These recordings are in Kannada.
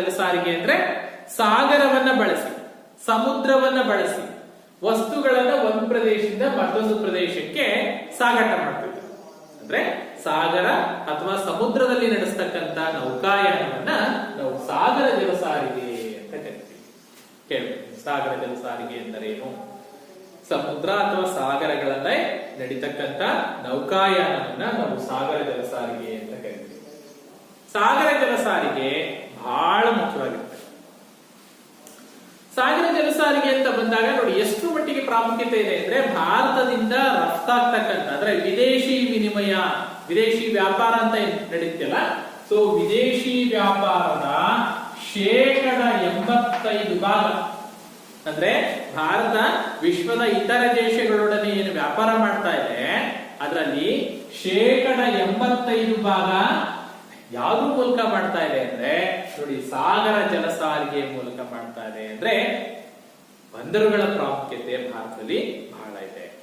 ಜಲ ಸಾರಿಗೆ ಅಂದ್ರೆ ಸಾಗರವನ್ನ ಬಳಸಿ, ಸಮುದ್ರವನ್ನ ಬಳಸಿ, ವಸ್ತುಗಳನ್ನ ಒಂದು ಪ್ರದೇಶದಿಂದ ಮತ್ತೊಂದು ಪ್ರದೇಶಕ್ಕೆ ಸಾಗಾಟ ಮಾಡ್ತಿದ್ರು ಅಂದ್ರೆ ಸಾಗರ ಅಥವಾ ಸಮುದ್ರದಲ್ಲಿ ನಡೆಸ್ತಕ್ಕಂತ ನೌಕಾಯಾನವನ್ನ ನಾವು ಸಾಗರ ಜಲ ಸಾರಿಗೆ ಅಂತ ಕರಿತೀವಿ. ಕೇಳ್ಬೇಕು, ಸಾಗರ ಜಲ ಸಾರಿಗೆ ಎಂದರೇನು? ಸಮುದ್ರ ಅಥವಾ ಸಾಗರಗಳಲ್ಲೇ ನಡೀತಕ್ಕಂತ ನೌಕಾಯಾನವನ್ನ ನಾವು ಸಾಗರ ಜಲ ಸಾರಿಗೆ ಅಂತ ಕರಿತೀವಿ. ಸಾಗರ ಜಲ ಸಾರಿಗೆ ಬಹಳ ಮುಖ್ಯವಾಗಿರುತ್ತೆ. ಸಾಗರ ಜಲ ಸಾರಿಗೆ ಅಂತ ಬಂದಾಗ ನೋಡಿ ಎಷ್ಟು ಮಟ್ಟಿಗೆ ಪ್ರಾಮುಖ್ಯತೆ ಇದೆ ಅಂದ್ರೆ ಭಾರತದಿಂದ ರಫ್ತಾಗ್ತಕ್ಕಂಥ, ಅಂದ್ರೆ ವಿದೇಶಿ ವಿನಿಮಯ, ವಿದೇಶಿ ವ್ಯಾಪಾರ ಅಂತ ಏನ್ ನಡೀತಿಯಲ್ಲ ಸೊ ವಿದೇಶಿ ವ್ಯಾಪಾರದ ಶೇಕಡ ಎಂಬತ್ತೈದು ಭಾಗ. ಅಂದ್ರೆ ಭಾರತ ವಿಶ್ವದ ಇತರ ದೇಶಗಳೊಡನೆ ಏನು ವ್ಯಾಪಾರ ಮಾಡ್ತಾ ಇದೆ, ಅದರಲ್ಲಿ ಶೇಕಡ ಎಂಬತ್ತೈದು ಭಾಗ ಯಾವ್ದ್ರ ಮೂಲಕ ಮಾಡ್ತಾ ಇದೆ ಅಂದ್ರೆ, ನೋಡಿ, ಸಾಗರ ಜಲ ಸಾರಿಗೆ ಮೂಲಕ ಮಾಡ್ತಾ ಇದೆ ಅಂದ್ರೆ, ಬಂದರುಗಳ ಪ್ರಾಮುಖ್ಯತೆ ಭಾರತದಲ್ಲಿ ಬಹಳ ಇದೆ.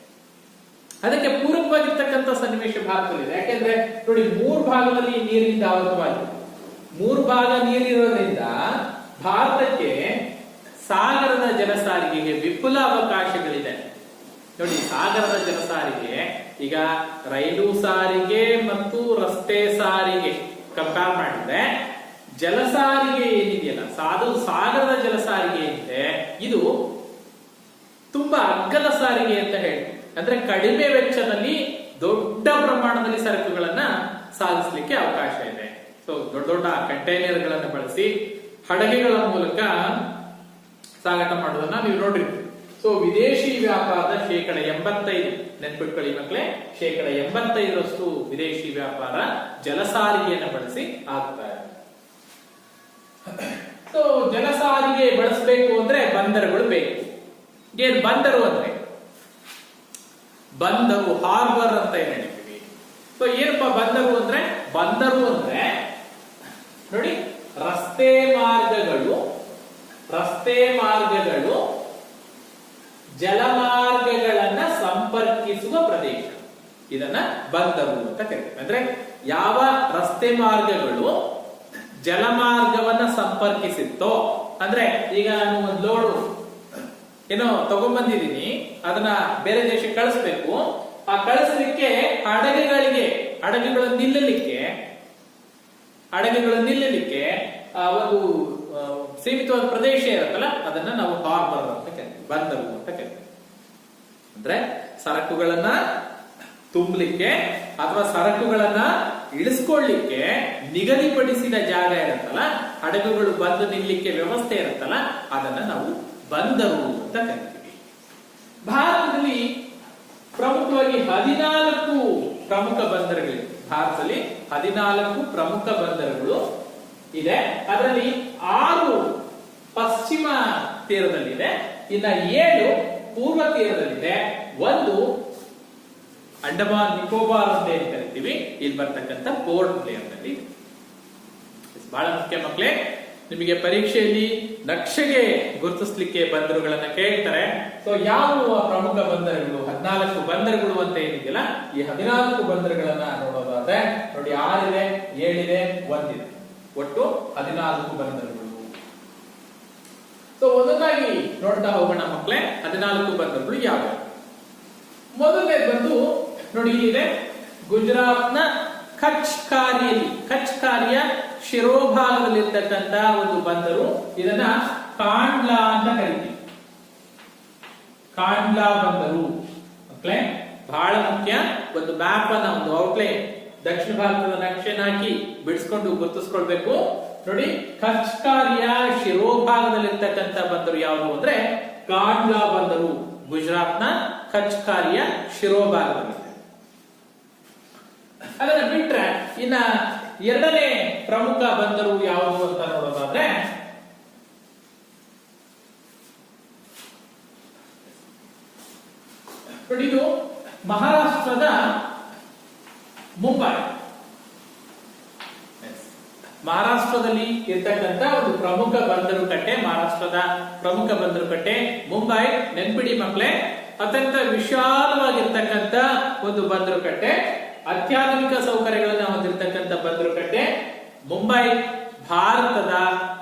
ಅದಕ್ಕೆ ಪೂರಕವಾಗಿರ್ತಕ್ಕಂಥ ಸನ್ನಿವೇಶ ಭಾರತದಲ್ಲಿದೆ ಯಾಕೆಂದ್ರೆ, ನೋಡಿ, ಮೂರು ಭಾಗದಲ್ಲಿ ನೀರಿನಿಂದ ಆವೃತವಾಗಿದೆ. ಮೂರು ಭಾಗ ನೀರಿರೋದ್ರಿಂದ ಭಾರತಕ್ಕೆ ಸಾಗರದ ಜಲ ಸಾರಿಗೆಗೆ ವಿಪುಲ ಅವಕಾಶಗಳಿದೆ ನೋಡಿ, ಸಾಗರದ ಜಲ ಸಾರಿಗೆ ಈಗ ರೈಲು ಸಾರಿಗೆ ಮತ್ತು ರಸ್ತೆ ಸಾರಿಗೆ ಕಂಪೇರ್ ಮಾಡಿದ್ರೆ, ಜಲಸಾರಿಗೆ ಏನಿದೆಯಲ್ಲ, ಸಾಧು ಸಾಗರದ ಜಲಸಾರಿಗೆ ಏನಿದೆ, ಇದು ತುಂಬಾ ಅಗ್ಗದ ಸಾರಿಗೆ ಅಂತ ಹೇಳಿ. ಅಂದ್ರೆ ಕಡಿಮೆ ವೆಚ್ಚದಲ್ಲಿ ದೊಡ್ಡ ಪ್ರಮಾಣದಲ್ಲಿ ಸರಕುಗಳನ್ನ ಸಾಗಿಸ್ಲಿಕ್ಕೆ ಅವಕಾಶ ಇದೆ. ಸೊ ದೊಡ್ಡ ದೊಡ್ಡ ಕಂಟೈನರ್ಗಳನ್ನು ಬಳಸಿ, ಹಡಗೆಗಳ ಮೂಲಕ ಸಾಗಾಟ ಮಾಡೋದನ್ನ ನೀವು ನೋಡಿರ್ತೀರಿ. ಸೊ ವಿದೇಶಿ ವ್ಯಾಪಾರದ ಶೇಕಡ ಎಂಬತ್ತೈದು. ನೆನ್ಪಿಟ್ಕೊಳ್ಳಿ ಮಕ್ಕಳೇ, ಶೇಕಡ ಎಂಬತ್ತೈದರಷ್ಟು ವಿದೇಶಿ ವ್ಯಾಪಾರ ಜಲಸಾರಿಗೆಯನ್ನು ಬಳಸಿ ಆಗ್ತಾ ಇದೆ. ಸೊ ಜಲಸಾರಿಗೆ ಬಳಸಬೇಕು ಅಂದ್ರೆ ಬಂದರುಗಳು ಬೇಕು. ಏನ್ ಬಂದರು ಅಂದ್ರೆ? ಬಂದರು ಹಾರ್ಬರ್ ಅಂತ ಏನ್ ಹೇಳ್ತೀವಿ ಸೊ ಏನಪ್ಪ ಬಂದರು ಅಂದ್ರೆ? ಬಂದರು ಅಂದ್ರೆ, ನೋಡಿ, ರಸ್ತೆ ಮಾರ್ಗಗಳು ರಸ್ತೆ ಮಾರ್ಗಗಳು ಜಲಮಾರ್ಗಗಳನ್ನ ಸಂಪರ್ಕಿಸುವ ಪ್ರದೇಶ. ಇದನ್ನ ಬಂದರು ಅಂತ ಕರೀತಾರೆ ಅಂದ್ರೆ ಯಾವ ರಸ್ತೆ ಮಾರ್ಗಗಳು ಜಲಮಾರ್ಗವನ್ನ ಸಂಪರ್ಕಿಸಿತ್ತೋ, ಅಂದ್ರೆ ಈಗ ನಾನು ಒಂದು ಲೋಡು ಏನೋ ತಗೊಂಡ್ಬಂದಿದ್ದೀನಿ, ಅದನ್ನ ಬೇರೆ ದೇಶಕ್ಕೆ ಕಳಿಸ್ಬೇಕು. ಆ ಕಳಿಸಲಿಕ್ಕೆ ಹಡಗುಗಳಿಗೆ ಹಡಗುಗಳು ನಿಲ್ಲಲಿಕ್ಕೆ ಹಡಗುಗಳು ನಿಲ್ಲಲಿಕ್ಕೆ ಒಂದು ಸೀಮಿತವಾದ ಪ್ರದೇಶ ಇರುತ್ತಲ್ಲ, ಅದನ್ನ ನಾವು ಹಾರ್ಬರ್ ಅಂತ ಕರಿತೀವಿ ಬಂದರು ಅಂತ ಕರಿತೀವಿ ಅಂದ್ರೆ ಸರಕುಗಳನ್ನ ತುಂಬಲಿಕ್ಕೆ ಅಥವಾ ಸರಕುಗಳನ್ನ ಇಳಿಸ್ಕೊಳ್ಳಿಕ್ಕೆ ನಿಗದಿಪಡಿಸಿದ ಜಾಗ ಇರುತ್ತಲ್ಲ, ಹಡಗುಗಳು ಬಂದು ನಿಲ್ಲಿಕ್ಕೆ ವ್ಯವಸ್ಥೆ ಇರುತ್ತಲ್ಲ, ಅದನ್ನ ನಾವು ಬಂದರು ಅಂತ ಕರಿತೀವಿ. ಭಾರತದಲ್ಲಿ ಪ್ರಮುಖವಾಗಿ ಹದಿನಾಲ್ಕು ಪ್ರಮುಖ ಬಂದರುಗಳಿವೆ. ಭಾರತದಲ್ಲಿ ಹದಿನಾಲ್ಕು ಪ್ರಮುಖ ಬಂದರುಗಳು ಇದೆ. ಅದರಲ್ಲಿ ಆರು ಪಶ್ಚಿಮ ತೀರದಲ್ಲಿದೆ. ಇನ್ನ ಏಳು ಪೂರ್ವ ತೀರದಲ್ಲಿದೆ. ಒಂದು ಅಂಡಮಾನ್ ನಿಕೋಬಾರ್ ಅಂತ ಏನ್ ಕರಿತೀವಿ? ಇಲ್ಲಿ ಬರ್ತಕ್ಕಂಥ ಪೋರ್ಟ್ ಪ್ಲೇಯರ್ನಲ್ಲಿ. ಬಹಳ ಮುಖ್ಯ ಮಕ್ಕಳೇ ನಿಮಗೆ ಪರೀಕ್ಷೆಯಲ್ಲಿ ನಕ್ಷೆಗೆ ಗುರುತಿಸ್ಲಿಕ್ಕೆ ಬಂದರುಗಳನ್ನ ಕೇಳ್ತಾರೆ. ಸೊ ಯಾವ ಪ್ರಮುಖ ಬಂದರುಗಳು? ಹದಿನಾಲ್ಕು ಬಂದರುಗಳು ಅಂತ ಏನಿದೆಯಲ್ಲ, ಈ ಹದಿನಾಲ್ಕು ಬಂದರುಗಳನ್ನ ನೋಡೋದಾದ್ರೆ, ನೋಡಿ, ಆರಿದೆ, ಏಳಿದೆ, ಒಂದಿದೆ. ಒಟ್ಟು ಹದಿನಾಲ್ಕು ಬಂದರುಗಳು. ಸೊ ಒಂದೊಂದಾಗಿ ನೋಡ್ತಾ ಹೋಗೋಣ ಮಕ್ಕಳೇ ಹದಿನಾಲ್ಕು ಬಂದರುಗಳು ಯಾವ ಮೊದಲನೇ ಬಂದು, ನೋಡಿ ಇಲ್ಲಿದೆ ಗುಜರಾತ್ನ ಕಚ್ ಕಾರ್ಯಲ್ಲಿ ಕಚ್ ಕಾರಿಯ ಶಿರೋಭಾಗದಲ್ಲಿರ್ತಕ್ಕಂತ ಒಂದು ಬಂದರು. ಇದನ್ನ ಕಾಂಡ್ಲಾ ಅಂತ ಕರಿತೀವಿ. ಕಾಂಡ್ಲಾ ಬಂದರು. ಮಕ್ಕಳೇ ಬಹಳ ಮುಖ್ಯ. ಒಂದು ಮ್ಯಾಪ್ ಅನ್ನ ಒಂದು ಔಟ್ಲೈನ್ ದಕ್ಷಿಣ ಭಾರತದ ನಕ್ಷೆನ ಹಾಕಿ ಬಿಡಿಸ್ಕೊಂಡು ಗುರುತಿಸ್ಕೊಳ್ಬೇಕು. ನೋಡಿ ಕಚ್ ಶಿರೋಭಾಗದಲ್ಲಿ ಶಿರೋಭಾಗದಲ್ಲಿರ್ತಕ್ಕಂಥ ಬಂದರು ಯಾವುದು ಅಂದ್ರೆ ಕಾಂಡ್ಲಾ ಬಂದರು. ಗುಜರಾತ್ನ ಕಚ್ ಕಾರಿಯ ಶಿರೋಭಾಗದಲ್ಲಿದೆ ಅದನ್ನ ಬಿಟ್ರೆ ಇನ್ನ ಎರಡನೇ ಪ್ರಮುಖ ಬಂದರು ಯಾವುದು ಅಂತ ನೋಡೋದಾದ್ರೆ ನೋಡಿ ಇದು ಮಹಾರಾಷ್ಟ್ರದ ಮುಂಬೈ. ಮಹಾರಾಷ್ಟ್ರದಲ್ಲಿ ಇರ್ತಕ್ಕಂತ ಒಂದು ಪ್ರಮುಖ ಬಂದರು ಕಟ್ಟೆ ಮಹಾರಾಷ್ಟ್ರದ ಪ್ರಮುಖ ಬಂದರು ಕಟ್ಟೆ ಮುಂಬೈ, ನೆನ್ಪಿಡಿ ಮಕ್ಕಳೇ ಅತ್ಯಂತ ವಿಶಾಲವಾಗಿರ್ತಕ್ಕಂತ ಒಂದು ಬಂದರು ಕಟ್ಟೆ. ಅತ್ಯಾಧುನಿಕ ಸೌಕರ್ಯಗಳನ್ನ ಹೊಂದಿರತಕ್ಕಂತ ಬಂದರು ಕಟ್ಟೆ. ಮುಂಬೈ ಭಾರತದ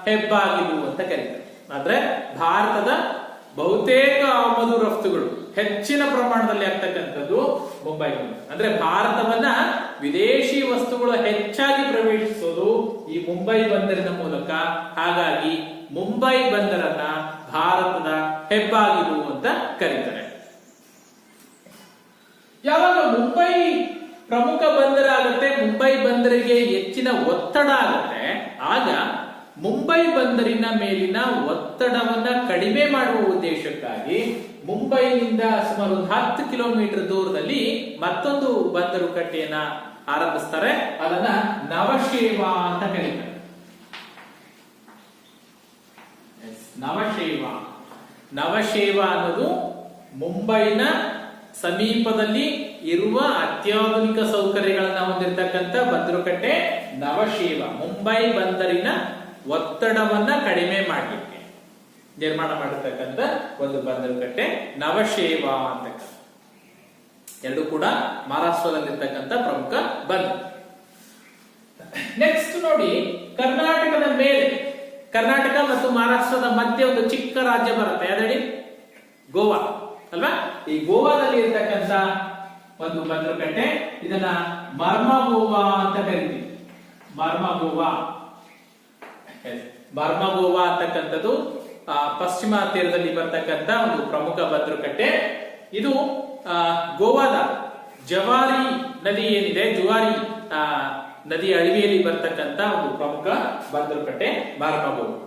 ಹೆಬ್ಬಾಗಿಲು ಅಂತ ಕರೀತಾರೆ. ಆದ್ರೆ ಭಾರತದ ಬಹುತೇಕ ಆಮದು ರಫ್ತುಗಳು ಹೆಚ್ಚಿನ ಪ್ರಮಾಣದಲ್ಲಿ ಆಗ್ತಕ್ಕಂಥದ್ದು ಮುಂಬೈ ಅಂದ್ರೆ ಭಾರತವನ್ನ ವಿದೇಶಿ ವಸ್ತುಗಳು ಹೆಚ್ಚಾಗಿ ಪ್ರವೇಶಿಸೋದು ಈ ಮುಂಬೈ ಬಂದರಿನ ಮೂಲಕ. ಹಾಗಾಗಿ ಮುಂಬೈ ಬಂದರನ್ನ ಭಾರತದ ಹೆಬ್ಬಾಗಿಲು ಅಂತ ಕರೀತಾರೆ. ಯಾವಾಗ ಮುಂಬೈ ಪ್ರಮುಖ ಬಂದರ ಆಗುತ್ತೆ ಮುಂಬೈ ಬಂದರಿಗೆ ಹೆಚ್ಚಿನ ಒತ್ತಡ ಆಗುತ್ತೆ, ಆಗ ಮುಂಬೈ ಬಂದರಿನ ಮೇಲಿನ ಒತ್ತಡವನ್ನ ಕಡಿಮೆ ಮಾಡುವ ಉದ್ದೇಶಕ್ಕಾಗಿ ಮುಂಬೈನಿಂದ ಸುಮಾರು ಒಂದು ಹತ್ತು ಕಿಲೋಮೀಟರ್ ದೂರದಲ್ಲಿ ಮತ್ತೊಂದು ಬಂದರು ಕಟ್ಟೆಯನ್ನ ಆರಂಭಿಸ್ತಾರೆ. ಅದನ್ನ ನವಶೇವ ಅಂತ ಕರೀತಾರೆ. ನವಶೇವ. ನವಶೇವ ಅನ್ನೋದು ಮುಂಬೈನ ಸಮೀಪದಲ್ಲಿ ಇರುವ ಅತ್ಯಾಧುನಿಕ ಸೌಕರ್ಯಗಳನ್ನ ಹೊಂದಿರತಕ್ಕಂತ ಬಂದರುಕಟ್ಟೆ ನವಶೇವ. ಮುಂಬೈ ಬಂದರಿನ ಒತ್ತಡವನ್ನ ಕಡಿಮೆ ಮಾಡಲಿಕ್ಕೆ. ನಿರ್ಮಾಣ ಮಾಡತಕ್ಕಂತ ಒಂದು ಬಂದರುಕಟ್ಟೆ ನವಶೇವ ಅಂತ ಎರಡು ಕೂಡ ಮಹಾರಾಷ್ಟ್ರದಲ್ಲಿರ್ತಕ್ಕಂಥ ಪ್ರಮುಖ ಬಂದರು ನೆಕ್ಸ್ಟ್ ನೋಡಿ, ಕರ್ನಾಟಕದ ಮೇಲೆ. ಕರ್ನಾಟಕ ಮತ್ತು ಮಹಾರಾಷ್ಟ್ರದ ಮಧ್ಯೆ ಒಂದು ಚಿಕ್ಕ ರಾಜ್ಯ ಬರುತ್ತೆ. ಯಾವ್ದು ಗೋವಾ. ಅಲ್ವಾ? ಈ ಗೋವಾದಲ್ಲಿ ಇರ್ತಕ್ಕಂಥ ಒಂದು ಬಂದರುಕಟ್ಟೆ, ಇದನ್ನ ಮರ್ಮ ಗೋವಾ ಅಂತ ಕರಿತೀವಿ. ಮರ್ಮ ಗೋವಾ ಬರ್ಮ ಗೋವಾ ಅಂತಕ್ಕಂಥದ್ದು ಪಶ್ಚಿಮ ತೀರದಲ್ಲಿ ಬರ್ತಕ್ಕಂಥ ಒಂದು ಪ್ರಮುಖ ಭದ್ರಕಟ್ಟೆ. ಇದು ಗೋವಾದ ಜವಾರಿ ನದಿ ಏನಿದೆ, ಜುವಾರಿ ನದಿ ಅಳವಿಯಲ್ಲಿ ಬರ್ತಕ್ಕಂಥ ಒಂದು ಪ್ರಮುಖ ಬಂದರುಕಟ್ಟೆ ಬರ್ಮಗೋವಾ.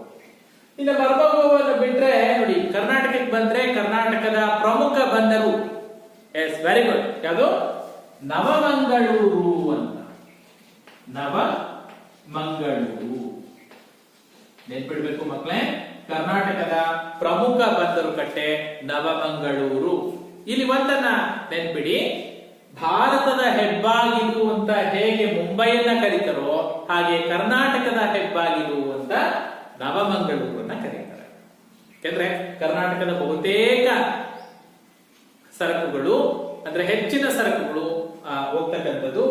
ಇನ್ನು ಬರ್ಮಗೋವನ್ನು ಬಿಟ್ರೆ, ನೋಡಿ, ಕರ್ನಾಟಕಕ್ಕೆ ಬಂದ್ರೆ ಕರ್ನಾಟಕದ ಪ್ರಮುಖ ಬಂದರು. ಎಸ್ ವೆರಿ ಗುಡ್ ಯಾವುದು? ನವಮಂಗಳೂರು ಅಂತ. ನವ ಮಂಗಳೂರು ನೆನ್ಪಿಡ್ಬೇಕು ಮಕ್ಕಳೇ ಕರ್ನಾಟಕದ ಪ್ರಮುಖ ಬಂದರು ಕಟ್ಟೆ ನವಮಂಗಳೂರು. ಇಲ್ಲಿ ಒಂದನ್ನ ನೆನ್ಪಿಡಿ. ಭಾರತದ ಹೆಬ್ಬಾಗಿಲು ಅಂತ ಹೇಗೆ ಮುಂಬೈಯನ್ನ ಕರೀತಾರೋ ಹಾಗೆ ಕರ್ನಾಟಕದ ಹೆಬ್ಬಾಗಿಲು ಅಂತ ನವಮಂಗಳೂರನ್ನ ಕರೀತಾರೆ. ಯಾಕಂದ್ರೆ ಕರ್ನಾಟಕದ ಬಹುತೇಕ ಸರಕುಗಳು, ಅಂದ್ರೆ ಹೆಚ್ಚಿನ ಸರಕುಗಳು ಹೋಗ್ತಕ್ಕಂಥದ್ದು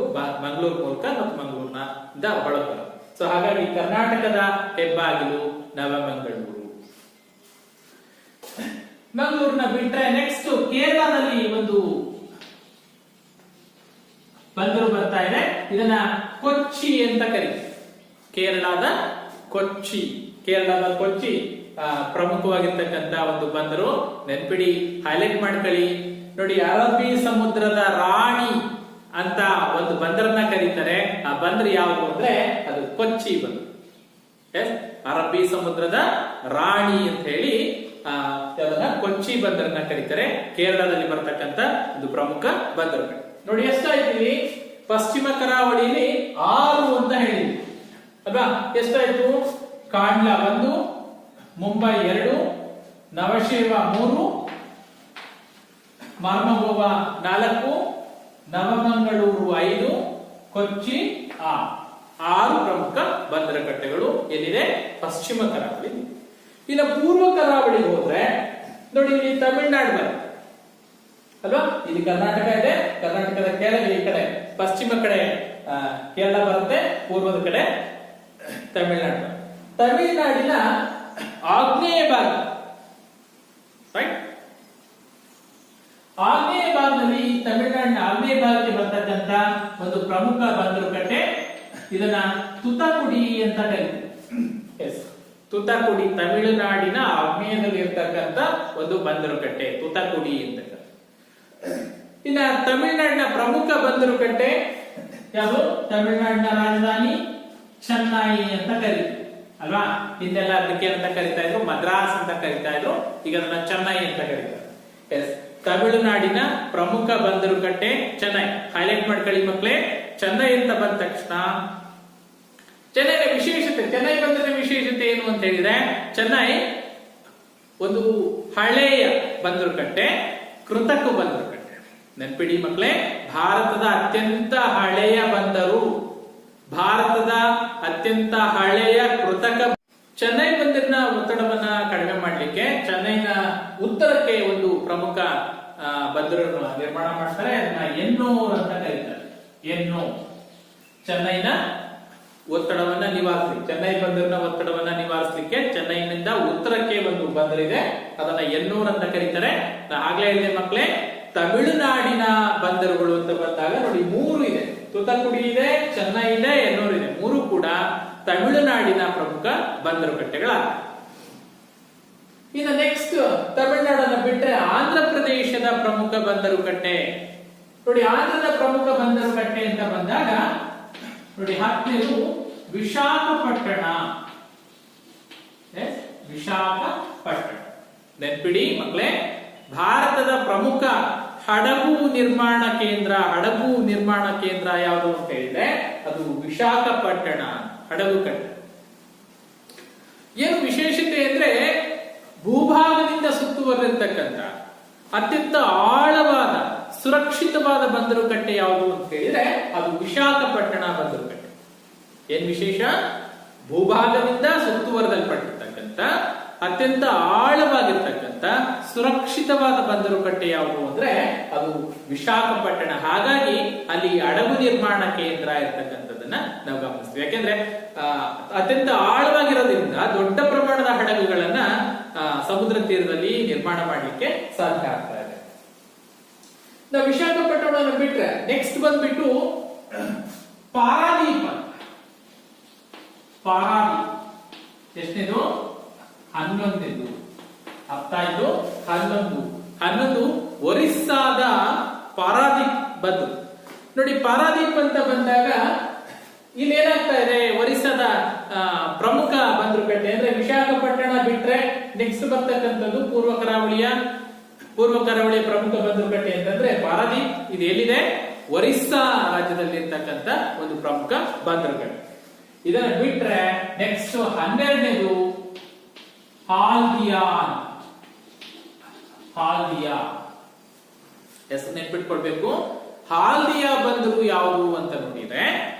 ಮಂಗಳೂರು ಮೂಲಕ ಮತ್ತು ಇಂದ ಹೊಳಪರ ಸೊ ಹಾಗಾಗಿ ಕರ್ನಾಟಕದ ಹೆಬ್ಬಾಗಿಲು ನವಮಂಗಳೂರು. ಮಂಗಳೂರಿನ ಬಿಟ್ರೆ ನೆಕ್ಸ್ಟ್ ಕೇರಳದಲ್ಲಿ ಒಂದು ಬಂದರು ಬರ್ತಾ ಇದೆ. ಇದನ್ನ ಕೊಚ್ಚಿ ಅಂತ ಕರಿ. ಕೇರಳದ ಕೊಚ್ಚಿ. ಕೇರಳದ ಕೊಚ್ಚಿ ಪ್ರಮುಖವಾಗಿರ್ತಕ್ಕಂತ ಒಂದು ಬಂದರು. ನೆನ್ಪಿಡಿ ಹೈಲೈಟ್ ಮಾಡ್ಕೊಳ್ಳಿ. ನೋಡಿ, ಅರಬ್ಬಿ ಸಮುದ್ರದ ರಾಣಿ. ಅಂತ ಒಂದು ಬಂದರನ್ನ ಕರೀತಾರೆ. ಆ ಬಂದರು ಯಾವುದು ಅಂದ್ರೆ ಅದು ಕೊಚ್ಚಿ ಬಂದರು ಅರಬ್ಬಿ ಸಮುದ್ರದ ರಾಣಿ ಅಂತ ಹೇಳಿ ಅದನ್ನ ಕೊಚ್ಚಿ ಬಂದರನ್ನ ಕರೀತಾರೆ. ಕೇರಳದಲ್ಲಿ ಬರ್ತಕ್ಕಂತ ಒಂದು ಪ್ರಮುಖ ಬಂದರು ನೋಡಿ ಎಷ್ಟಾಯ್ತು ಇಲ್ಲಿ? ಪಶ್ಚಿಮ ಕರಾವಳಿಯಲ್ಲಿ ಆರು ಅಂತ ಹೇಳಿದ್ವಿ ಅಲ್ವಾ? ಎಷ್ಟಾಯ್ತು ಕಾಂಡ್ಲಾ ಒಂದು, ಮುಂಬೈ ಎರಡು ನವಶೇವ ಮೂರು ಮರ್ಮಗೋವಾ ನಾಲ್ಕು ನವಮಂಗಳೂರು ಐದು ಕೊಚ್ಚಿ ಆರು. ಆರು ಪ್ರಮುಖ ಬಂದರ ಕಟ್ಟೆಗಳು ಎಲ್ಲಿದೆ ಪಶ್ಚಿಮ ಕರಾವಳಿ. ಇಲ್ಲ ಪೂರ್ವ ಕರಾವಳಿಗೆ ಹೋದ್ರೆ ನೋಡಿ ಇಲ್ಲಿ ತಮಿಳುನಾಡು ಬರುತ್ತೆ ಅಲ್ವಾ? ಇಲ್ಲಿ ಕರ್ನಾಟಕ ಇದೆ ಕರ್ನಾಟಕದ ಕೇರಳ ಈ ಕಡೆ ಪಶ್ಚಿಮ ಕಡೆ ಆ, ಕೇರಳ ಬರುತ್ತೆ ಪೂರ್ವದ ಕಡೆ ತಮಿಳುನಾಡು ತಮಿಳುನಾಡಿನ ಆಗ್ನೇಯ ಭಾಗ ರೈಟ್ ಆಗ್ನೇಯ ಭಾಗದಲ್ಲಿ ತಮಿಳುನಾಡಿನ ಆಗ್ನೇಯ ಭಾಗಕ್ಕೆ ಬರ್ತಕ್ಕಂತ ಒಂದು ಪ್ರಮುಖ ಬಂದರು ಕಟ್ಟೆ ಇದನ್ನ ತುತಕುಡಿ ಅಂತ ಕರೀತಾರೆ. ಎಸ್ ತುತಕುಡಿ ತಮಿಳುನಾಡಿನ ಅಗ್ನೇಯದಲ್ಲಿ ಇರ್ತಕ್ಕಂತ ಒಂದು ಬಂದರು ಕಟ್ಟೆ ತುತಕುಡಿ ಅಂತ ಕರೀತಾರೆ. ಇನ್ನ ತಮಿಳುನಾಡಿನ ಪ್ರಮುಖ ಬಂದರು ಕಟ್ಟೆ ಯಾವುದು? ತಮಿಳುನಾಡಿನ ರಾಜಧಾನಿ ಚೆನ್ನೈ ಅಂತ ಕರೀತೀವಿ ಅಲ್ವಾ? ಹಿಂದೆಲ್ಲ ಅದಕ್ಕೆ ಅಂತ ಕರಿತಾ ಇದ್ರು ಮದ್ರಾಸ್ ಅಂತ ಕರಿತಾ ಇದ್ರು ಈಗ ಅದನ್ನ ಚೆನ್ನೈ ಅಂತ ಕರೀತಾರೆ. ಎಸ್ ತಮಿಳುನಾಡಿನ ಪ್ರಮುಖ ಬಂದರು ಕಟ್ಟೆ ಚೆನ್ನೈ. ಹೈಲೈಟ್ ಮಾಡ್ಕೊಳ್ಳಿ ಮಕ್ಕಳೇ ಚೆನ್ನೈ ಅಂತ ಬಂದ ತಕ್ಷಣ ಚೆನ್ನೈನ ವಿಶೇಷತೆ, ಚೆನ್ನೈ ಬಂದರ ವಿಶೇಷತೆ ಏನು ಅಂತ ಹೇಳಿದ್ರೆ ಚೆನ್ನೈ ಒಂದು ಹಳೆಯ ಬಂದರು ಕಟ್ಟೆ, ಕೃತಕ ಬಂದರು ಕಟ್ಟೆ. ನೆನ್ಪಿಡಿ ಮಕ್ಕಳೇ ಭಾರತದ ಅತ್ಯಂತ ಹಳೆಯ ಬಂದರು. ಭಾರತದ ಅತ್ಯಂತ ಹಳೆಯ ಕೃತಕ ಚೆನ್ನೈ ಬಂದರಿನ ಒತ್ತಡವನ್ನ ಕಡಿಮೆ ಮಾಡಲಿಕ್ಕೆ ಚೆನ್ನೈನ ಉತ್ತರಕ್ಕೆ ಒಂದು ಪ್ರಮುಖ ಬಂದರನ್ನು ನಿರ್ಮಾಣ ಮಾಡ್ತಾರೆ. ಅದನ್ನ ಎನ್ನೋರ್ ಅಂತ ಕರೀತಾರೆ. ಎನ್ನೋ. ಚೆನ್ನೈನ ಒತ್ತಡವನ್ನ ನಿವಾರಿಸಿ ಚೆನ್ನೈ ಬಂದರಿನ ಒತ್ತಡವನ್ನ ನಿವಾರಿಸಲಿಕ್ಕೆ ಚೆನ್ನೈನಿಂದ ಉತ್ತರಕ್ಕೆ ಒಂದು ಬಂದರಿದೆ. ಅದನ್ನ ಎನ್ನೂರ್ ಅಂತ ಕರೀತಾರೆ. ಆಗ್ಲೇ ಇದೆ ಮಕ್ಕಳೇ ತಮಿಳುನಾಡಿನ ಬಂದರುಗಳು ಅಂತ ಬಂದಾಗ ನೋಡಿ ಮೂರು ಇದೆ. ತುತಕುಡಿ ಇದೆ, ಚೆನ್ನೈ ಇದೆ, ಎನ್ನೂರ್ ಇದೆ. ಮೂರು ಕೂಡ ತಮಿಳುನಾಡಿನ ಪ್ರಮುಖ ಬಂದರು ಕಟ್ಟೆಗಳಾಗಿವೆ ಇನ್ನು ನೆಕ್ಸ್ಟ್ ತಮಿಳುನಾಡನ್ನ ಬಿಟ್ಟರೆ ಆಂಧ್ರ ಪ್ರದೇಶದ ಪ್ರಮುಖ ಬಂದರು ಕಟ್ಟೆ ನೋಡಿ, ಆಂಧ್ರದ ಪ್ರಮುಖ ಬಂದರುಕಟ್ಟೆ ಅಂತ ಬಂದಾಗ, ನೋಡಿ ಹತ್ತನೇದು ವಿಶಾಖಪಟ್ಟಣ. ವಿಶಾಖಪಟ್ಟಣ. ನೆನ್ಪಿಡಿ ಮಕ್ಕಳೇ, ಭಾರತದ ಪ್ರಮುಖ ಹಡಗು ನಿರ್ಮಾಣ ಕೇಂದ್ರ, ಹಡಗು ನಿರ್ಮಾಣ ಕೇಂದ್ರ ಯಾವುದು ಅಂತ ಹೇಳಿದ್ರೆ ಅದು ವಿಶಾಖಪಟ್ಟಣ ಹಡಗು ಕಟ್ಟೆ ಏನು ವಿಶೇಷತೆ ಅಂದ್ರೆ ಭೂಭಾಗದಿಂದ ಸುತ್ತುವರೆದಿರ್ತಕ್ಕಂಥ ಅತ್ಯಂತ ಆಳವಾದ, ಸುರಕ್ಷಿತವಾದ ಬಂದರು ಕಟ್ಟೆ ಯಾವುದು ಅಂತ ಹೇಳಿದ್ರೆ ಅದು ವಿಶಾಖಪಟ್ಟಣ ಬಂದರು ಕಟ್ಟೆ ಏನ್ ವಿಶೇಷ? ಭೂಭಾಗದಿಂದ ಸುತ್ತುವರೆದಲ್ಪಟ್ಟಿರ್ತಕ್ಕಂಥ ಅತ್ಯಂತ ಆಳವಾಗಿರ್ತಕ್ಕಂಥ ಸುರಕ್ಷಿತವಾದ ಬಂದರು ಕಟ್ಟೆ ಯಾವುದು ಅಂದ್ರೆ ಅದು ವಿಶಾಖಪಟ್ಟಣ. ಹಾಗಾಗಿ ಅಲ್ಲಿ ಅಡಗು ನಿರ್ಮಾಣ ಕೇಂದ್ರ ಇರ್ತಕ್ಕಂಥದ್ದನ್ನ ನಾವು ಗಮನಿಸ್ತೀವಿ. ಯಾಕೆಂದ್ರೆ ಅತ್ಯಂತ ಆಳವಾಗಿರೋದ್ರಿಂದ ದೊಡ್ಡ ಪ್ರಮಾಣದ ಹಡಗುಗಳನ್ನ ಸಮುದ್ರ ತೀರದಲ್ಲಿ ನಿರ್ಮಾಣ ಮಾಡಲಿಕ್ಕೆ ಸಾಧ್ಯ ಆಗ್ತಾ ಇದೆ. ನಾವು ವಿಶಾಖಪಟ್ಟಣವನ್ನು ಬಿಟ್ರೆ ನೆಕ್ಸ್ಟ್ ಬಂದ್ಬಿಟ್ಟು ಪಾರಾದೀಪ ಪಾರಾದೀಪ. ಎಷ್ಟನೇದು ಹನ್ನೊಂದನೇದು ಅರ್ಥ ಆಯ್ತು? ಹನ್ನೊಂದು. ಹನ್ನೊಂದು ಒರಿಸ್ಸಾದ ಪಾರಾದೀಪ್ ಬಂದು. ನೋಡಿ, ಪಾರಾದೀಪ್ ಅಂತ ಬಂದಾಗ ಇಲ್ಲಿ ಏನಾಗ್ತಾ ಇದೆ? ಒರಿಸ್ಸಾದ ಪ್ರಮುಖ ಬಂದ್ರುಪೇಟೆ ಅಂದ್ರೆ ವಿಶಾಖಪಟ್ಟಣ ಬಿಟ್ರೆ ನೆಕ್ಸ್ಟ್ ಬರ್ತಕ್ಕಂಥದ್ದು ಪೂರ್ವ ಕರಾವಳಿಯ ಪೂರ್ವ ಕರಾವಳಿಯ ಪ್ರಮುಖ ಬಂದ್ರುಪೇಟೆ ಅಂತಂದ್ರೆ ಪಾರಾದೀಪ್. ಇದು ಎಲ್ಲಿದೆ? ಒರಿಸ್ಸಾ ರಾಜ್ಯದಲ್ಲಿ ಇರ್ತಕ್ಕಂಥ ಒಂದು ಪ್ರಮುಖ ಬಂದರುಕಟ್ಟೆ. ಇದನ್ನ ಬಿಟ್ರೆ ನೆಕ್ಸ್ಟ್ ಹನ್ನೆರಡನೇದು ಹಾಲ್ದಿಯಾನ್. ಹಾಲ್ದಿಯಾ. ಹೆಸರು ನೆನ್ಪಿಟ್ಕೊಳ್ಬೇಕು. ಹಾಲ್ದಿಯಾ ಬಂದರು ಯಾವುದು ಅಂತ ನೋಡಿದ್ರೆ,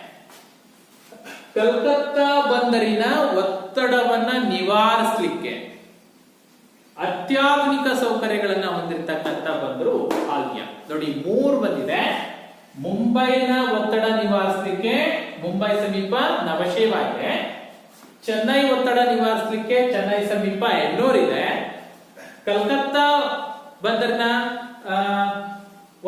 ಕಲ್ಕತ್ತಾ ಬಂದರಿನ ಒತ್ತಡವನ್ನ ನಿವಾರಿಸಲಿಕ್ಕೆ ಅತ್ಯಾಧುನಿಕ ಸೌಕರ್ಯಗಳನ್ನ ಹೊಂದಿರತಕ್ಕಂತ ಬಂದರು ಹಾಲ್ದಿಯಾ. ನೋಡಿ, ಮೂರು ಬಂದಿದೆ. ಮುಂಬೈನ ಒತ್ತಡ ನಿವಾರಿಸಲಿಕ್ಕೆ ಮುಂಬೈ ಸಮೀಪ ನವಶೇವಾಗಿದೆ ಚೆನ್ನೈ ಒತ್ತಡ ನಿವಾರಿಸಲಿಕ್ಕೆ ಚೆನ್ನೈ ಸಮೀಪ ಎನ್ನೂರ್ ಇದೆ ಕಲ್ಕತ್ತಾ ಬಂದರ್ನ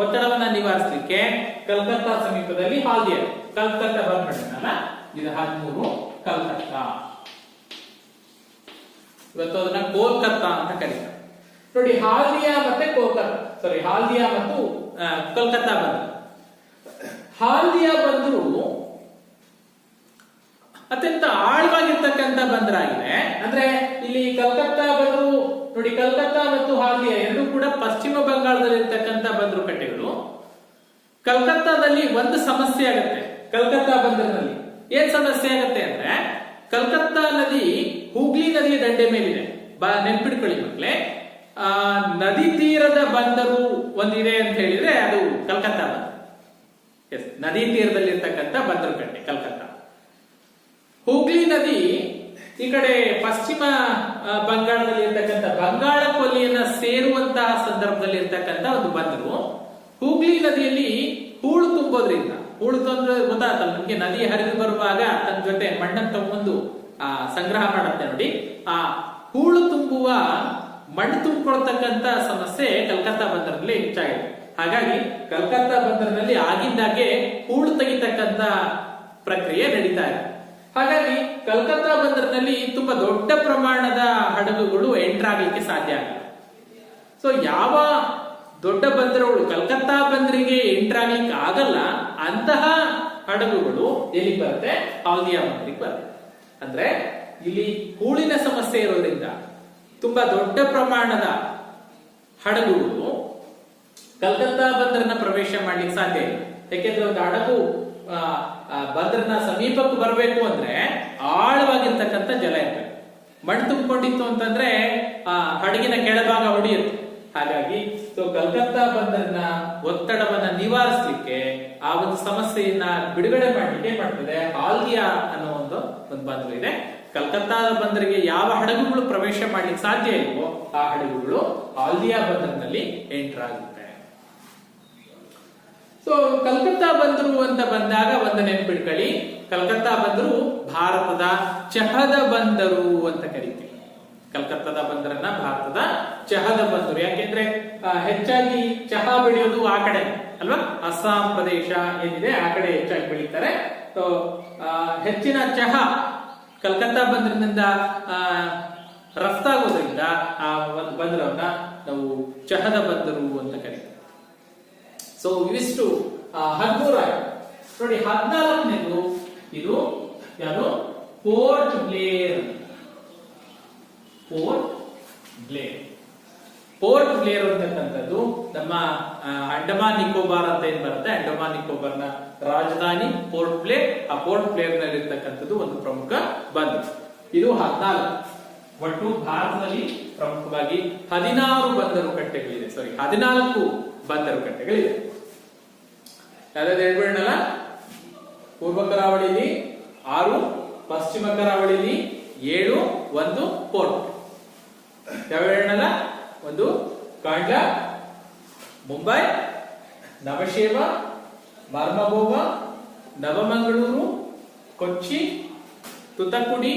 ಒತ್ತಡವನ್ನ ನಿವಾರಿಸಲಿಕ್ಕೆ ಕಲ್ಕತ್ತಾ ಸಮೀಪದಲ್ಲಿ ಹಾಲ್ದಿಯರ್. ಕಲ್ಕತ್ತಾ ಬಂದ್ಬಿಟ್ಟನಲ್ಲ ಇದು ಹದಿಮೂರು ಕಲ್ಕತ್ತಾ. ಇವತ್ತು ಅದನ್ನ ಕೋಲ್ಕತ್ತಾ ಅಂತ ಕರೀತಾರೆ. ನೋಡಿ ಹಾಲ್ದಿಯಾ ಮತ್ತೆ ಕೋಲ್ಕತ್ತಾ ಸಾರಿ ಹಾಲ್ದಿಯಾ ಮತ್ತು ಕಲ್ಕತ್ತಾ ಬಂದ ಹಾಲ್ದಿಯಾ ಬಂದರು ಅತ್ಯಂತ ಆಳವಾಗಿರ್ತಕ್ಕಂಥ ಬಂದರಾಗಿದೆ. ಅಂದ್ರೆ ಇಲ್ಲಿ ಕಲ್ಕತ್ತಾ ಬಂದರು, ನೋಡಿ ಕಲ್ಕತ್ತಾ ಮತ್ತು ಹಾಗೆ ಎರಡು ಕೂಡ ಪಶ್ಚಿಮ ಬಂಗಾಳದಲ್ಲಿ ಇರ್ತಕ್ಕಂಥ ಬಂದರು ಕಟ್ಟೆಗಳು. ಕಲ್ಕತ್ತಾದಲ್ಲಿ ಒಂದು ಸಮಸ್ಯೆ ಆಗುತ್ತೆ. ಕಲ್ಕತ್ತಾ ಬಂದರಿನಲ್ಲಿ ಏನ್ ಸಮಸ್ಯೆ ಆಗುತ್ತೆ ಅಂದ್ರೆ ಕಲ್ಕತ್ತಾ ನದಿ ಹೂಗ್ಲಿ ನದಿಯ ದಂಡೆ ಮೇಲಿದೆ. ಬಾ ನೆನ್ಪಿಡ್ಕೊಳ್ಳಿ ಮಕ್ಕಳೇ ಆ, ನದಿ ತೀರದ ಬಂದರು ಒಂದಿದೆ ಅಂತ ಹೇಳಿದ್ರೆ ಅದು ಕಲ್ಕತ್ತಾ ಬಂದರು. ಎಸ್ ನದಿ ತೀರದಲ್ಲಿ ಇರ್ತಕ್ಕಂಥ ಬಂದರು ಕಟ್ಟೆ, ಕಲ್ಕತ್ತಾ. ನದಿ ಈ ಕಡೆ ಪಶ್ಚಿಮ ಬಂಗಾಳದಲ್ಲಿ ಇರ್ತಕ್ಕಂಥ ಬಂಗಾಳ ಕೊಲ್ಲಿಯನ್ನ ಸೇರುವಂತಹ ಸಂದರ್ಭದಲ್ಲಿ ಇರ್ತಕ್ಕಂಥ ಒಂದು ಬಂದರು. ಹೂಗ್ಲಿ ನದಿಯಲ್ಲಿ ಹೂಳು ತುಂಬೋದ್ರಿಂದ, ಹೂಳು ತಂದ್ರೆ ಗೊತ್ತಾಗ್ತಲ್ಲ ನಿಮ್ಗೆ ನದಿ ಹರಿದು ಬರುವಾಗ ತನ್ನ ಜೊತೆ ಮಣ್ಣನ್ನು ತಗೊಂಡು ಆ, ಸಂಗ್ರಹ ಮಾಡುತ್ತೆ ನೋಡಿ. ಆ ಹೂಳು ತುಂಬುವ ಮಣ್ಣು ತುಂಬಿಕೊಳ್ತಕ್ಕಂತ ಸಮಸ್ಯೆ ಕಲ್ಕತ್ತಾ ಬಂದರಲ್ಲಿ ಹೆಚ್ಚಾಗಿದೆ. ಹಾಗಾಗಿ ಕಲ್ಕತ್ತಾ ಬಂದರಿನಲ್ಲಿ ಆಗಿದ್ದಾಗೆ ಹೂಳು ತೆಗಿತಕ್ಕಂತ ಪ್ರಕ್ರಿಯೆ ನಡೀತಾ ಇದೆ. ಹಾಗಾಗಿ ಕಲ್ಕತ್ತಾ ಬಂದರಿನಲ್ಲಿ ತುಂಬಾ ದೊಡ್ಡ ಪ್ರಮಾಣದ ಹಡಗುಗಳು ಎಂಟರ್ ಆಗ್ಲಿಕ್ಕೆ ಸಾಧ್ಯ ಆಗಿಲ್ಲ ಸೊ ಯಾವ ದೊಡ್ಡ ಬಂದರುಗಳು ಕಲ್ಕತ್ತಾ ಬಂದರಿಗೆ ಎಂಟರ್ ಆಗ್ಲಿಕ್ಕೆ ಆಗಲ್ಲ, ಅಂತಹ ಹಡಗುಗಳು ಎಲ್ಲಿಗೆ ಬರುತ್ತೆ? ಹಾಲ್ದಿಯಾ ಬಂದರಿಗೆ ಬರುತ್ತೆ. ಅಂದ್ರೆ ಇಲ್ಲಿ ಹೂಳಿನ ಸಮಸ್ಯೆ ಇರೋದ್ರಿಂದ ತುಂಬಾ ದೊಡ್ಡ ಪ್ರಮಾಣದ ಹಡಗುಗಳು ಕಲ್ಕತ್ತಾ ಬಂದರನ್ನ ಪ್ರವೇಶ ಮಾಡ್ಲಿಕ್ಕೆ ಸಾಧ್ಯ ಇಲ್ಲ. ಯಾಕೆಂದ್ರೆ ಒಂದು ಹಡಗು ಬಂದರಿನ ಸಮೀಪಕ್ಕೆ ಬರಬೇಕು ಅಂದ್ರೆ ಆಳವಾಗಿರ್ತಕ್ಕಂಥ ಜಲ ಇರ್ತದೆ. ಮಣ್ಣು ತುಂಬಿಕೊಂಡಿತ್ತು ಅಂತಂದ್ರೆ, ಆ, ಹಡಗಿನ ಕೆಳಭಾಗ ಹೊಡೆಯುತ್ತೆ ಹಾಗಾಗಿ, ಸೊ ಕಲ್ಕತ್ತಾ ಬಂದರ್ನ ಒತ್ತಡವನ್ನ ನಿವಾರಿಸಲಿಕ್ಕೆ ಆ ಒಂದು ಸಮಸ್ಯೆಯನ್ನ ಬಿಡುಗಡೆ ಮಾಡಲಿಕ್ಕೆ ಮಾಡ್ತದೆ. ಹಾಲ್ದಿಯಾ ಅನ್ನೋ ಒಂದು ಒಂದು ಬಂದರು ಇದೆ. ಕಲ್ಕತ್ತಾ ಬಂದರಿಗೆ ಯಾವ ಹಡಗುಗಳು ಪ್ರವೇಶ ಮಾಡ್ಲಿಕ್ಕೆ ಸಾಧ್ಯ ಇಲ್ವೋ, ಆ ಹಡಗುಗಳು ಆಲ್ದಿಯಾ ಬಂದರ್ನಲ್ಲಿ ಎಂಟರ್ ಆಗುತ್ತೆ. ಸೊ ಕಲ್ಕತ್ತಾ ಬಂದರು ಅಂತ ಬಂದಾಗ ಒಂದು ನೆನ್ಪಿಡ್ಕೊಳ್ಳಿ ಕಲ್ಕತ್ತಾ ಬಂದರು ಭಾರತದ ಚಹದ ಬಂದರು ಅಂತ ಕರಿತೀವಿ. ಕಲ್ಕತ್ತಾದ ಬಂದರನ್ನ ಭಾರತದ ಚಹದ ಬಂದರು. ಯಾಕೆಂದ್ರೆ ಹೆಚ್ಚಾಗಿ ಚಹಾ ಬೆಳೆಯೋದು ಆ ಕಡೆ ಅಲ್ವಾ? ಅಸ್ಸಾಂ ಪ್ರದೇಶ ಏನಿದೆ, ಆ ಕಡೆ ಹೆಚ್ಚಾಗಿ ಬೆಳೀತಾರೆ. ಸೊ ಹೆಚ್ಚಿನ ಚಹಾ ಕಲ್ಕತ್ತಾ ಬಂದರಿನಿಂದ ರಫ್ತಾಗೋದ್ರಿಂದ, ಆ ಬಂದರನ್ನ ನಾವು ಚಹದ ಬಂದರು ಅಂತ ಕರಿತೀವಿ. ಸೊ ಇವಿಷ್ಟು ಹದಿಮೂರ ನೋಡಿ ಹದಿನಾಲ್ಕನೇದು ಇದು ಯಾರು? Port Blair port Blair port Blair ಅಂತಕ್ಕಂಥದ್ದು ನಮ್ಮ ಅಂಡಮಾನ್ ನಿಕೋಬಾರ್ ಅಂತ ಏನ್ ಬರುತ್ತೆ? ಅಂಡಮಾನ್ ನಿಕೋಬಾರ್ನ ರಾಜಧಾನಿ ಪೋರ್ಟ್ ಬ್ಲೇರ್ ಆ ಪೋರ್ಟ್ ಬ್ಲೇರ್ನಲ್ಲಿ ಇರ್ತಕ್ಕಂಥದ್ದು ಒಂದು ಪ್ರಮುಖ ಬಂದರು ಇದು ಹದಿನಾಲ್ಕು. ಒಟ್ಟು ಭಾರತದಲ್ಲಿ ಪ್ರಮುಖವಾಗಿ ಹದಿನಾರು ಬಂದರು ಕಟ್ಟೆಗಳಿದೆ. ಸಾರಿ ಹದಿನಾಲ್ಕು ಬಂದರು ಕಟ್ಟೆಗಳಿದೆ. ಯಾವ್ದಾದ್ರು ಹೇಳ್ಬಿಡೋಣಲ್ಲ ಪೂರ್ವ ಕರಾವಳಿಲಿ ಆರು, ಪಶ್ಚಿಮ ಕರಾವಳಿಲಿ ಏಳು, ಒಂದು ಪೋರ್ಟ್ ಯಾವ ಹೇಳೋಣಲ್ಲ? ಒಂದು ಕಾಂಡ ಮುಂಬೈ, ನವಶೇವ ಮರ್ಮಗೋವ ನವಮಂಗಳೂರು, ಕೊಚ್ಚಿ ತುತಕುಡಿ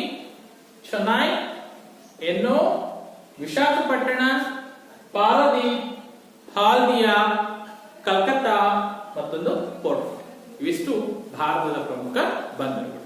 ಚೆನ್ನೈ, ಎನ್ನೋ, ವಿಶಾಖಪಟ್ಟಣ ಪಾರದೀಪ್ ಹಾಲ್ದಿಯಾ, ಕಲ್ಕತ್ತಾ ಮತ್ತೊಂದು ಪೋರ್ಟ್ ಇವಿಷ್ಟು ಭಾರತದ ಪ್ರಮುಖ ಬಂದರುಗಳು